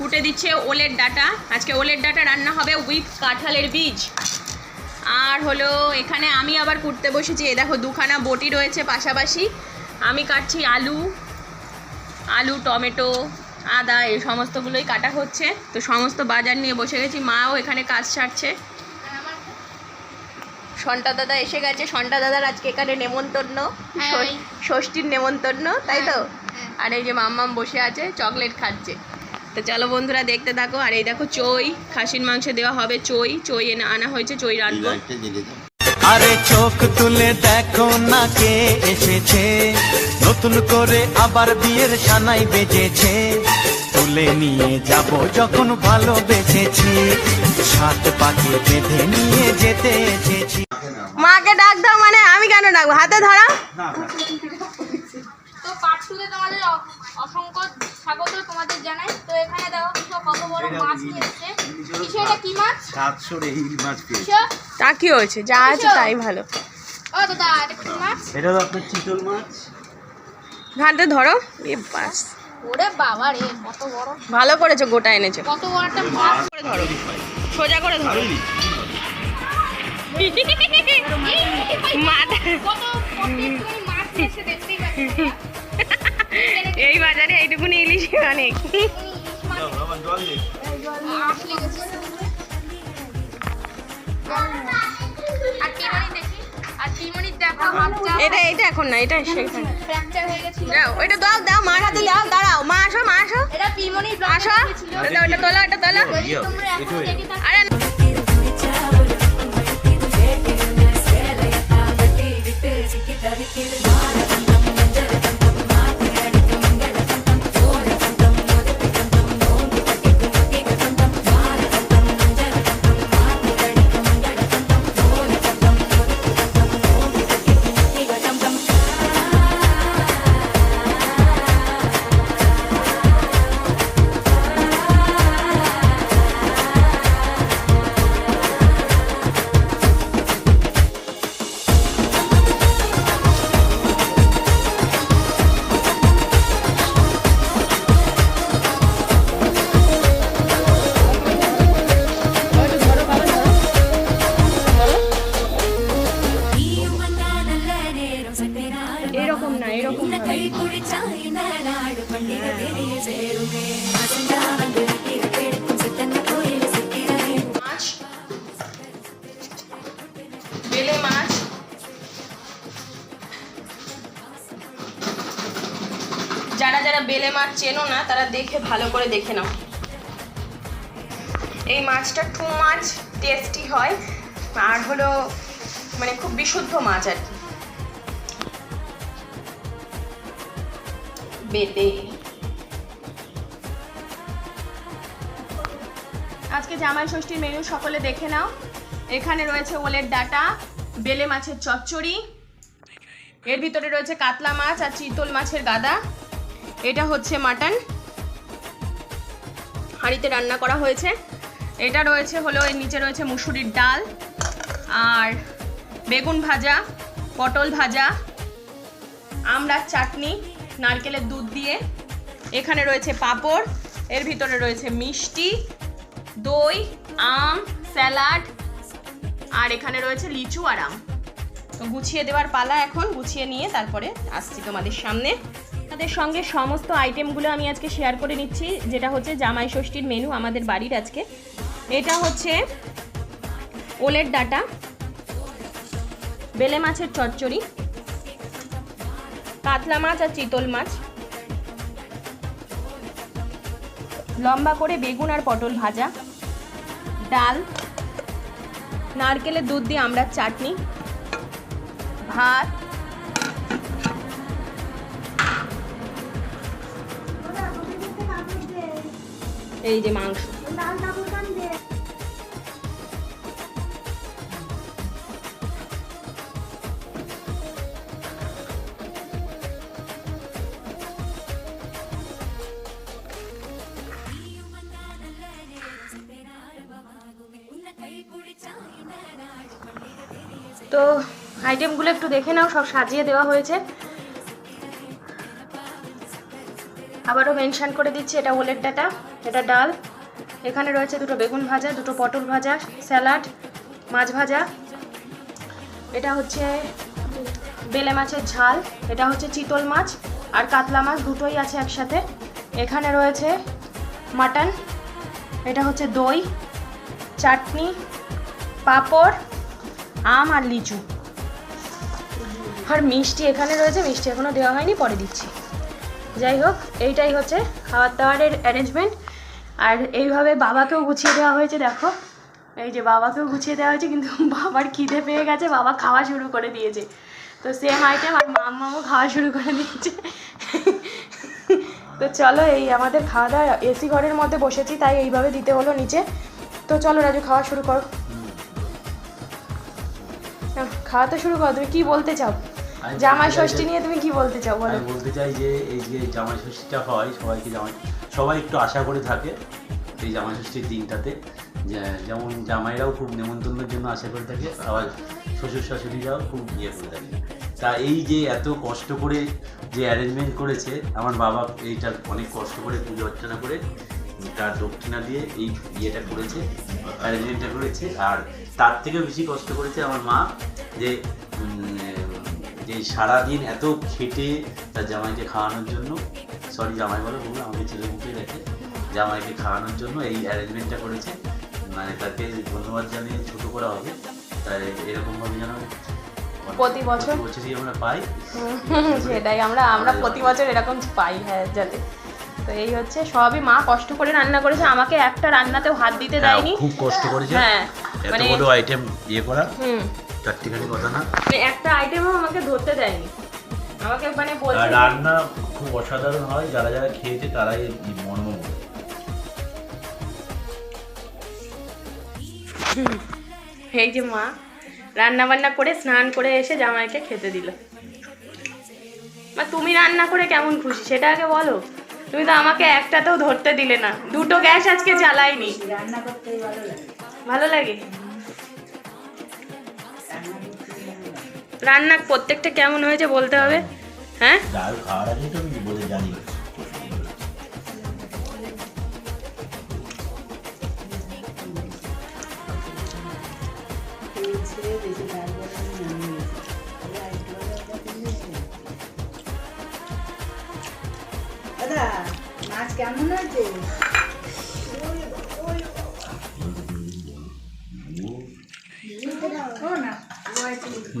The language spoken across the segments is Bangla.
ফুটে দিচ্ছে ওলের ডাটা। আজকে ওলের ডাটা রান্না হবে উইথ কাঁঠালের বীজ। আর হলো এখানে আমি আবার কুটতে বসেছি। এই দেখো দুখানা বটি রয়েছে পাশাপাশি। আমি কাটছি আলু আলু টমেটো আদা এই সমস্তগুলোই কাটা হচ্ছে। তো সমস্ত বাজার নিয়ে বসে গেছি। মাও এখানে কাজ সারছে। সন্টা দাদা এসে গেছে। সন্টা দাদার আজকে এখানে নেমন্তন্ন। হ্যাঁ। ষষ্ঠীর নেমন্তন্ন তাই তো? হ্যাঁ। আর এই যে মাম্মাম বসে আছে চকলেট খাচ্ছে। তো চলো বন্ধুরা দেখতে থাকো। আর এই দেখো চই খাসির মাংস দেওয়া হবে চই। চই এনে আনা হয়েছে চই রাখব আরে চোখ তুলে দেখো না কে এসেছে। নতুন করে আবার বিয়ের সানাই বেজেছে। তুলে নিয়ে যাব যখন ভালোবেসেছি। সাত পাকে বেঁধে নিয়ে যেতে সাতশো ইলিশ মাছ পেয়েছি। তা কি হয়েছে? যা আছে তাই ভালো। ও দাদা এটা মাছ? এটা তো আপনার চিতল মাছ। ধরো। এ বাস। ওরে বাবা রে কত বড়। ভালো করেছ গোটা এনেছো। কত বড় একটা মাছ। করে ধরো। সোজা করে ধরো। এই বাজারে এইটুকুনি ইলিশ অনেক। এটা এটা এখন না এটা সেখানে ফ্র্যাকচার হয়ে গেছিল। যাও ওইটা দাও দাও মার হাতে দাও দাঁড়াও মা আসো মা আসো। এটা পিমনি আসো। ওটা ওটা তোলো ওটা তোলো। যদি তোমরা এখন দেখে থাকো। আরে যারা যারা বেলে মাছ চেনো না, তারা দেখে ভালো করে দেখে নাও। এই মাছটা টু মাছ টেস্টি হয়, আর হলো মানে খুব বিশুদ্ধ মাছ আর কি। বেতে আজকে জামাই ষষ্ঠীর মেনু সকলে দেখে নাও। এখানে রয়েছে ওলের ডাটা, বেলে মাছের চচ্চড়ি, এর ভিতরে রয়েছে কাতলা মাছ আর চিতল মাছের গাদা। এটা হচ্ছে মাটন। হাঁড়িতে রান্না করা হয়েছে। এটা রয়েছে হলো, এর নিচে রয়েছে মুসুরির ডাল আর বেগুন ভাজা, পটল ভাজা আমড়ার চাটনি, নারকেলের দুধ দিয়ে। এখানে রয়েছে পাঁপড়, এর ভিতরে রয়েছে মিষ্টি, দই, আম, স্যালাড, আর এখানে রয়েছে লিচু আর আম। তো গুছিয়ে দেওয়ার পালা এখন, গুছিয়ে নিয়ে তারপরে আসছি তোমাদের সামনে। তাদের সঙ্গে সমস্ত আইটেমগুলো আমি আজকে শেয়ার করে নিচ্ছি। যেটা হচ্ছে জামাই ষষ্ঠীর মেনু আমাদের বাড়ির আজকে। এটা হচ্ছে ওলের ডাটা, বেলে মাছের চচ্চড়ি, কাতলা মাছ আর চিতল মাছ, লম্বা করে বেগুন আর পটল ভাজা, ডাল, নারকেলের দুধ দিয়ে আমরা চাটনি, ভাত এই যে মাংস। তো আইটেমগুলো একটু দেখে নাও সব সাজিয়ে দেওয়া হয়েছে। আবারও মেনশান করে দিচ্ছি, এটা ওলের ডাটা, এটা ডাল। এখানে রয়েছে দুটো বেগুন ভাজা, দুটো পটল ভাজা, স্যালাড, মাছ ভাজা। এটা হচ্ছে বেলে মাছের ঝাল, এটা হচ্ছে চিতল মাছ আর কাতলা মাছ, দুটোই আছে একসাথে। এখানে রয়েছে মাটন, এটা হচ্ছে দই, চাটনি, পাঁপড়, আম আর লিচু। আর মিষ্টি এখানে রয়েছে, মিষ্টি এখনও দেওয়া হয়নি, পরে দিচ্ছি। যাই হোক, এইটাই হচ্ছে খাবার দাবারের অ্যারেঞ্জমেন্ট আর এইভাবে বাবাকেও গুছিয়ে দেওয়া হয়েছে, দেখো। এই যে বাবাকেও গুছিয়ে দেওয়া হয়েছে, কিন্তু বাবার খিদে পেয়ে গেছে, বাবা খাওয়া শুরু করে দিয়েছে। তো সেম আইটেম আর মামাও খাওয়া শুরু করে দিয়েছে। তো চলো, এই আমাদের খাওয়া দাওয়া এসি ঘরের মধ্যে বসেছি, তাই এইভাবে দিতে হলো নিচে। তো চলো, রাজু, খাওয়া শুরু করো। খাওয়া তো শুরু করো, তুমি কি বলতে চাও? জামাই ষষ্ঠী নিয়ে তুমি কি বলতে চাও বলো। আমি বলতে চাই যে এই যে জামাই ষষ্ঠীটা হয় সবাইকে জামাই সবাই একটু আশা করে থাকে এই জামাই ষষ্ঠীর দিনটাতে। যেমন জামাইরাও খুব নেমন্তন্নের জন্য আশা করে থাকে আবার শ্বশুর শাশুড়িরাও খুব ইয়ে করে থাকে। তা এই যে এত কষ্ট করে যে অ্যারেঞ্জমেন্ট করেছে আমার বাবা এইটা অনেক কষ্ট করে পুজো অর্চনা করে তার দক্ষিণা দিয়ে এই ইয়েটা করেছে অ্যারেঞ্জমেন্টটা করেছে আর তার থেকেও বেশি কষ্ট করেছে আমার মা যে যে সারাদিন এত খেটে তার জামাইকে খাওয়ানোর জন্য সরি জামাই বলে বলব আমাকে ছেলে মুখে রেখে জামাইকে খাওয়ানোর জন্য এই অ্যারেঞ্জমেন্টটা করেছে। মানে তাকে ধন্যবাদ জানিয়ে ছোটো করা হবে। তাই এরকমভাবে যেন প্রতি বছর? বছরই আমরা পাই। সেটাই আমরা আমরা প্রতি বছর এরকম পাই হ্যাঁ যাতে। তো এই হচ্ছে সবই মা কষ্ট করে রান্না করেছে আমাকে একটা রান্নাতেও হাত দিতে দেয়নি। খুব কষ্ট করেছে। হ্যাঁ মানে বড় আইটেম ইয়ে করা। হুম। চারটিখানি কথা না। মানে একটা আইটেমও আমাকে ধরতে দেয়নি। আমাকে মানে বলছে রান্না খুব অসাধারণ হয় যারা যারা খেয়েছে তারাই এই যে মা রান্না বান্না করে স্নান করে এসে জামাইকে খেতে দিল। মা তুমি রান্না করে কেমন খুশি সেটা আগে বলো। তুমি তো আমাকে একটাতেও ধরতে দিলে না। দুটো গ্যাস আজকে জ্বালাইনি ভালো লাগে? রান্না প্রত্যেকটা কেমন হয়েছে বলতে হবে? হ্যাঁ? ডাল খাওয়ার আগে তো আমি বলে জানি দাদা মাছ কেমন হয়েছে?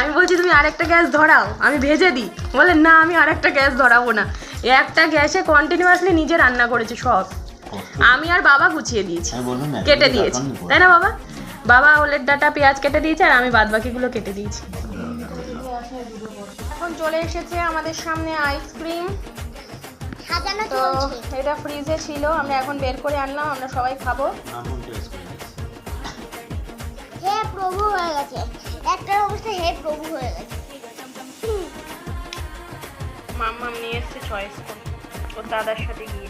আমি বলছি তুমি আরেকটা গ্যাস ধরাও। আমি ভেজে দিই। বলে না আমি আরেকটা গ্যাস ধরাবো না। একটা গ্যাসে কন্টিনিউয়াসলি নিজে রান্না করেছে সব। আমি আর বাবা গুছিয়ে দিয়েছি। না কেটে দিয়েছি। তাই না বাবা? বাবা ওলের ডাটা পেঁয়াজ কেটে দিয়েছে আর আমি বাদ বাকিগুলো কেটে দিয়েছি। এখন চলে এসেছে আমাদের সামনে আইসক্রিম তো এটা ফ্রিজে ছিল আমরা এখন বের করে আনলাম আমরা সবাই খাব। হে প্রভু হয়ে গেছে। একটার অবস্থা হে প্রভু হয়ে গেছে। মাম্মা নিয়ে এসছে চয়েস ওর দাদার সাথে গিয়ে।